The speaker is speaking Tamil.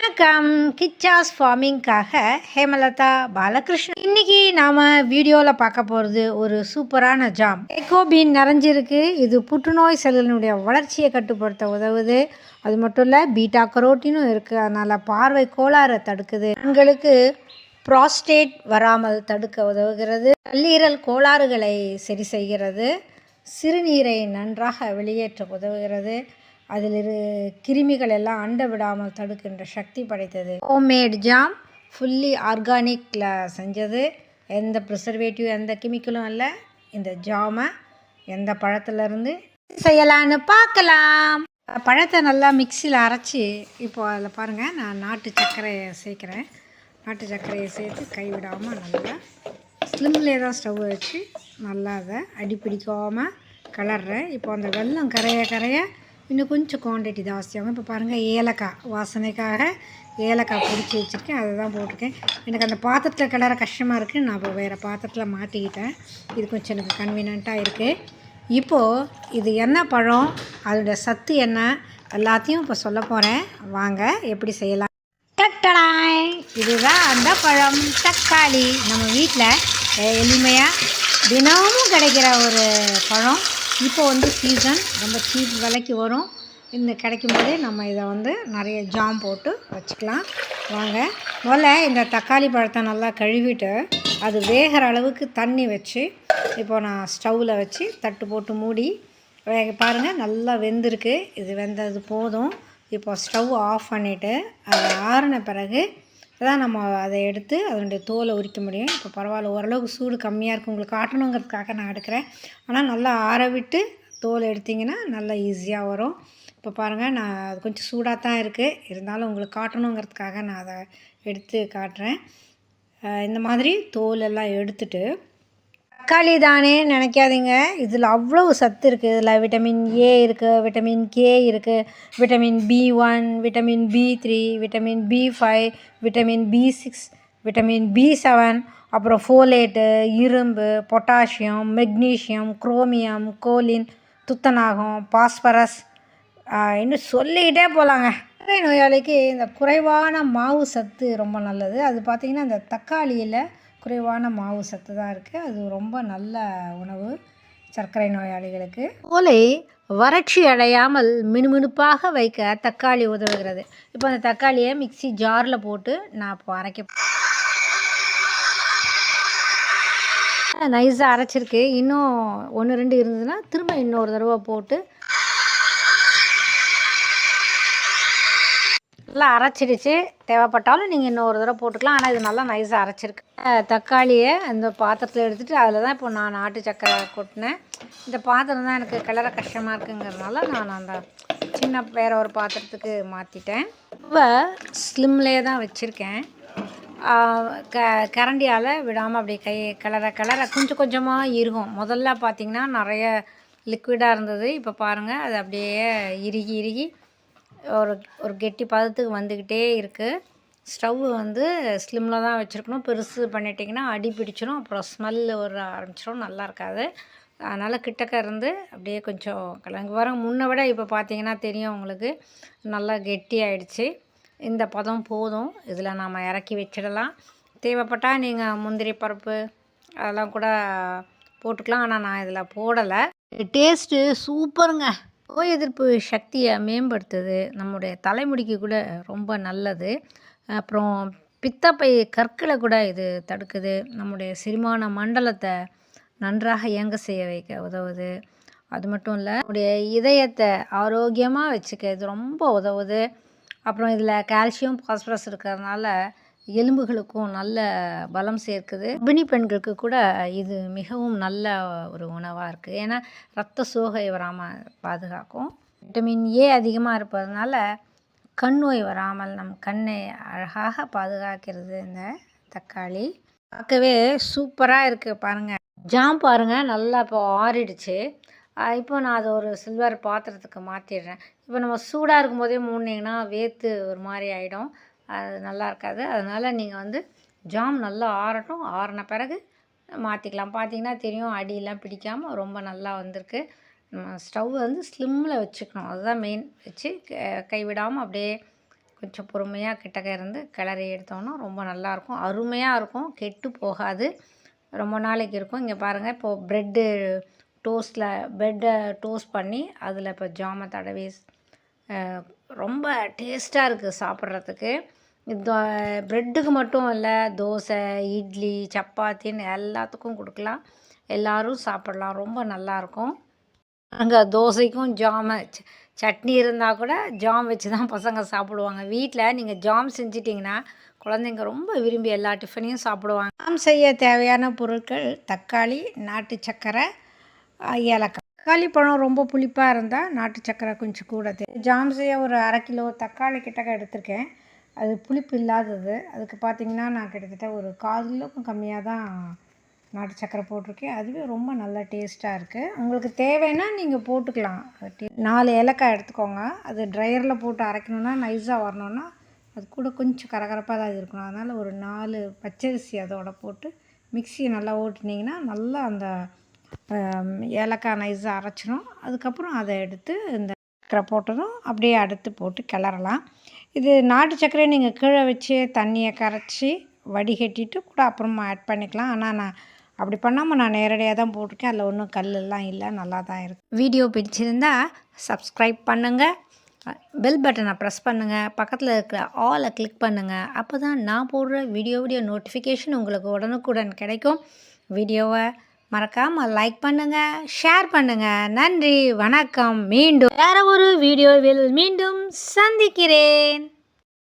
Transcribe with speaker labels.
Speaker 1: வணக்கம். கிச்சாஸ் ஃபார்மிங்காக ஹேமலதா பாலகிருஷ்ணன். இன்னைக்கு நாம் வீடியோவில் பார்க்க போகிறது ஒரு சூப்பரான ஜாம். எக்கோபீன் நிறைஞ்சிருக்கு இது புற்றுநோய் செல்களினுடைய வளர்ச்சியை கட்டுப்படுத்த உதவுது. அது மட்டும் இல்லை பீட்டா கரோட்டினும் இருக்குது அதனால் பார்வை கோளாறை தடுக்குது. பெண்களுக்கு ப்ராஸ்டேட் வராமல் தடுக்க உதவுகிறது. கல்லீரல் கோளாறுகளை சரி செய்கிறது. சிறுநீரை நன்றாக வெளியேற்ற உதவுகிறது. அதில் இரு கிருமிகள் எல்லாம் அண்ட விடாமல் தடுக்கின்ற சக்தி படைத்தது. ஹோம்மேட் ஜாம் ஃபுல்லி ஆர்கானிக்கில் செஞ்சது. எந்த ப்ரிசர்வேட்டிவ் எந்த கெமிக்கலும் இல்லை இந்த ஜாமை எந்த பழத்துலேருந்து செய்யலான்னு பார்க்கலாம். பழத்தை நல்லா மிக்சியில் அரைச்சி இப்போ அதில் பாருங்கள் நான் நாட்டு சர்க்கரையை சேர்க்குறேன். நாட்டு சர்க்கரையை சேர்த்து கைவிடாமல் நல்லா ஸ்லிம்லே தான் ஸ்டவ் வச்சு நல்லா அதை அடிப்பிடிக்காமல் கலர்றேன். இப்போ அந்த வெல்லம் கரைய கரைய இன்னும் கொஞ்சம் குவான்டிட்டி ஜாஸ்தியாகும் இப்போ பாருங்கள் ஏலக்காய் வாசனைக்காக ஏலக்காய் பிடிச்சி வச்சுருக்கேன். அதை தான் போட்டிருக்கேன். எனக்கு அந்த பாத்திரத்தில் கிளற கஷ்டமாக இருக்குது நான் இப்போ வேறு பாத்திரத்தில் மாட்டிக்கிட்டேன். இது கொஞ்சம் எனக்கு கன்வீனியண்ட்டாக இருக்குது இப்போது இது என்ன பழம் அதோட சத்து என்ன எல்லாத்தையும் இப்போ சொல்ல போகிறேன் வாங்க எப்படி செய்யலாம்? டட்டடாய் இதுதான் அந்த பழம். தக்காளி. நம்ம வீட்டில் எளிமையாக தினமும் கிடைக்கிற ஒரு பழம். இப்போ வந்து சீசன் ரொம்ப சீப் விலைக்கு வரும். இந்த கிடைக்கும் போதே நம்ம இதை வந்து நிறைய ஜாம் போட்டு வச்சுக்கலாம். வாங்க. முதல்ல இந்த தக்காளி பழத்தை நல்லா கழுவிட்டு அது வேகிற அளவுக்கு தண்ணி வச்சு இப்போ நான் ஸ்டவ்வில் வச்சு தட்டு போட்டு மூடி வேக பாருங்கள் நல்லா வெந்திருக்கு. இது வெந்தது போதும். இப்போ ஸ்டவ் ஆஃப் பண்ணிவிட்டு அது ஆறின பிறகு தான் நம்ம அதை எடுத்து அதனுடைய தோலை உரிக்க முடியும். இப்போ பரவாயில்ல ஓரளவுக்கு சூடு கம்மியாக இருக்குது உங்களுக்கு காட்டணுங்கிறதுக்காக நான் எடுக்கிறேன். ஆனால் நல்லா ஆற விட்டு தோல் எடுத்திங்கன்னா நல்லா ஈஸியாக வரும். இப்போ பாருங்கள் நான் அது கொஞ்சம் சூடாக தான் இருக்குது இருந்தாலும் உங்களுக்கு காட்டணுங்கிறதுக்காக நான் அதை எடுத்து காட்டுறேன். இந்த மாதிரி தோலெல்லாம் எடுத்துட்டு தக்காளி தானே நினைக்காதீங்க. இதில் அவ்வளோ சத்து இருக்குது இதில் விட்டமின் ஏ இருக்குது விட்டமின் கே இருக்குது vitamin B one vitamin B three vitamin B five vitamin B six vitamin B seven அப்புறம் ஃபோலேட்டு இரும்பு பொட்டாசியம் மெக்னீஷியம் குரோமியம் கோலின் துத்தநாகம் பாஸ்பரஸ் இன்னும் சொல்லிக்கிட்டே போகலாங்க சர்க்கரை நோயாளிக்கு இந்த குறைவான மாவு சத்து ரொம்ப நல்லது. அது பார்த்திங்கன்னா இந்த தக்காளியில் குறைவான மாவு சத்து தான் இருக்குது அது ரொம்ப நல்ல உணவு சர்க்கரை நோயாளிகளுக்கு. ஓலை வறட்சி அடையாமல் மினுமினுப்பாக வைக்க தக்காளி உதவுகிறது. இப்போ அந்த தக்காளியை மிக்ஸி ஜாரில் போட்டு நான் இப்போ அரைக்க நைஸாக அரைச்சிருக்கு. இன்னும் ஒன்று ரெண்டு இருந்ததுன்னா திரும்ப இன்னொரு தடவை போட்டு நல்லா அரைச்சிடுச்சு. தேவைப்பட்டாலும் நீங்கள் இன்னொரு தடவை போட்டுக்கலாம். ஆனால் இது நல்லா நைஸாக அரைச்சிருக்கு. தக்காளியை அந்த பாத்திரத்தில் எடுத்துகிட்டு அதில் தான் இப்போ நான் நாட்டு சக்கரை கொட்டினேன். இந்த பாத்திரம் தான் எனக்கு கிளற கஷ்டமாக இருக்குங்கிறதுனால நான் அந்த சின்ன வேற ஒரு பாத்திரத்துக்கு மாற்றிட்டேன் இப்போ ஸ்லிம்லேயே தான் வச்சுருக்கேன். க கரண்டியால் விடாமல் அப்படியே கை கிளற கிளற கொஞ்சம் கொஞ்சமாக இருக்கும் முதல்ல பார்த்திங்கன்னா நிறைய லிக்விடாக இருந்தது. இப்போ பாருங்கள் அது அப்படியே இறுகி இறுகி ஒரு ஒரு கெட்டி பதத்துக்கு வந்துக்கிட்டே இருக்குது ஸ்டவ் வந்து ஸ்லிம்மில் தான் வச்சுருக்கணும். பெருசு பண்ணிட்டிங்கன்னா அடி பிடிச்சிடும் அப்புறம் ஸ்மெல்லு வர ஆரம்பிச்சிடும் நல்லா இருக்காது. அதனால் கிட்டக்க இருந்து அப்படியே கொஞ்சம் கலங்க. வர முன்னை விட இப்போ பார்த்தீங்கன்னா தெரியும் உங்களுக்கு. நல்லா கெட்டி ஆயிடுச்சு. இந்த பதம் போதும். இதில் நாம் இறக்கி வச்சிடலாம். தேவைப்பட்டால் நீங்கள் முந்திரி பருப்பு அதெல்லாம் கூட போட்டுக்கலாம். ஆனால் நான் இதில் போடலை. டேஸ்ட்டு சூப்பருங்க. நோய் எதிர்ப்பு சக்தியை மேம்படுத்துது. நம்முடைய தலைமுடிக்கு கூட ரொம்ப நல்லது. அப்புறம் பித்தப்பை கற்களை கூட இது தடுக்குது. நம்முடைய செரிமான மண்டலத்தை நன்றாக இயங்க செய்ய வைக்க உதவுது. அது மட்டும் இல்லை நம்முடைய இதயத்தை ஆரோக்கியமாக வச்சுக்க இது ரொம்ப உதவுது. அப்புறம் இதில் கால்சியம் பாஸ்பரஸ் இருக்கிறதுனால எலும்புகளுக்கும் நல்ல பலம் சேர்க்குது. கர்ப்பிணி பெண்களுக்கு கூட இது மிகவும் நல்ல ஒரு உணவாக இருக்குது ஏன்னா ரத்த சோகை வராமல் பாதுகாக்கும். விட்டமின் ஏ அதிகமாக இருப்பதனால கண் நோய் வராமல் நம் கண்ணை அழகாக பாதுகாக்கிறது இந்த தக்காளி. பார்க்கவே சூப்பராக இருக்குது பாருங்கள் ஜாம் பாருங்கள் நல்லா இப்போ ஆறிடுச்சு. இப்போ நான் அதை ஒரு சில்வர் பாத்திரத்துக்கு மாற்றிடுறேன் இப்போ நம்ம சூடாக இருக்கும்போதே மூடினீங்கன்னா வேத்து ஒரு மாதிரி ஆகிடும் அது நல்லா இருக்காது. அதனால் நீங்கள் வந்து ஜாம் நல்லா ஆறட்டும். ஆறின பிறகு மாற்றிக்கலாம் பார்த்தீங்கன்னா தெரியும் அடியெல்லாம் பிடிக்காமல் ரொம்ப நல்லா வந்திருக்கு. ஸ்டவ் வந்து ஸ்லிம்மில் வச்சுக்கணும். அதுதான் மெயின் வச்சு க- கைவிடாமல் அப்படியே கொஞ்சம் பொறுமையாக கிட்டக்க இருந்து கிளறி எடுத்தோன்னா ரொம்ப நல்லாயிருக்கும் அருமையாக இருக்கும். கெட்டு போகாது. ரொம்ப நாளைக்கு இருக்கும். இங்கே பாருங்கள் இப்போது ப்ரெட்டு டோஸ்ட்டில் ப்ரெட்டை டோஸ்ட் பண்ணி அதில் இப்போ ஜாமை தடவி ரொம்ப டேஸ்ட்டாக இருக்குது சாப்பிட்றதுக்கு. ப்ரெட்டுக்கு மட்டும் இல்லை தோசை இட்லி சப்பாத்தின்னு எல்லாத்துக்கும் கொடுக்கலாம். எல்லோரும் சாப்பிடலாம். ரொம்ப நல்லாயிருக்கும் அங்கே தோசைக்கும் ஜாமு ச- சட்னி இருந்தால் கூட ஜாம் வச்சு தான் பசங்க சாப்பிடுவாங்க. வீட்டில் நீங்கள் ஜாம் செஞ்சிட்டிங்கன்னா குழந்தைங்க ரொம்ப விரும்பி எல்லா டிஃபனையும் சாப்பிடுவாங்க. ஜாம் செய்ய தேவையான பொருட்கள் தக்காளி நாட்டு சர்க்கரை ஏலக்காய். தக்காளி பழம் ரொம்ப புளிப்பாக இருந்தால் நாட்டு சர்க்கரை கொஞ்சம் கூட ஜாம் செய்ய ஒரு அரை கிலோ தக்காளி கிட்டக்க எடுத்திருக்கேன். அது புளிப்பு இல்லாதது. அதுக்கு பார்த்தீங்கன்னா நான் கிட்டத்தட்ட ஒரு கால் கிலோக்கும் கம்மியாக தான் நாட்டு சக்கரை போட்டிருக்கேன். அதுவே ரொம்ப நல்ல டேஸ்ட்டாக இருக்குது உங்களுக்கு தேவைன்னா நீங்கள் போட்டுக்கலாம். நாலு ஏலக்காய் எடுத்துக்கோங்க. அது ட்ரையரில் போட்டு அரைக்கணுன்னா நைஸாக வரணுன்னா அது கூட கொஞ்சம் கரகரப்பாக தான் இருக்கணும். அதனால் ஒரு நாலு பச்சரிசி அதோட போட்டு மிக்சியை நல்லா ஓட்டினீங்கன்னா நல்லா அந்த ஏலக்காய் நைஸாக அரைச்சிரும். அதுக்கப்புறம் அதை எடுத்து இந்த சக்கரை போட்டதும் அப்படியே அடுத்து போட்டு கிளறலாம். இது நாட்டு சர்க்கரையை நீங்கள் கீழே வச்சு தண்ணியை கரைச்சி வடிகட்டிட்டு கூட அப்புறமா ஆட் பண்ணிக்கலாம். ஆனால் நான் அப்படி பண்ணாமல் நான் நேரடியாக தான் போட்டிருக்கேன். அதில் ஒன்றும் கல்லெல்லாம் இல்லை. நல்லா தான் இருக்குது வீடியோ பிடிச்சிருந்தா சப்ஸ்கிரைப் பண்ணுங்கள் பெல் பட்டனை ப்ரெஸ் பண்ணுங்கள் பக்கத்தில் இருக்கிற ஆலை கிளிக் பண்ணுங்கள் அப்போ தான் நான் போடுற வீடியோ வீடியோ நோட்டிஃபிகேஷன் உங்களுக்கு உடனுக்குடன் கிடைக்கும். வீடியோவை மறக்காமல் லைக் பண்ணுங்கள் ஷேர் பண்ணுங்கள் நன்றி வணக்கம். மீண்டும் வேற ஒரு வீடியோவில் மீண்டும் சந்திக்கிறேன்.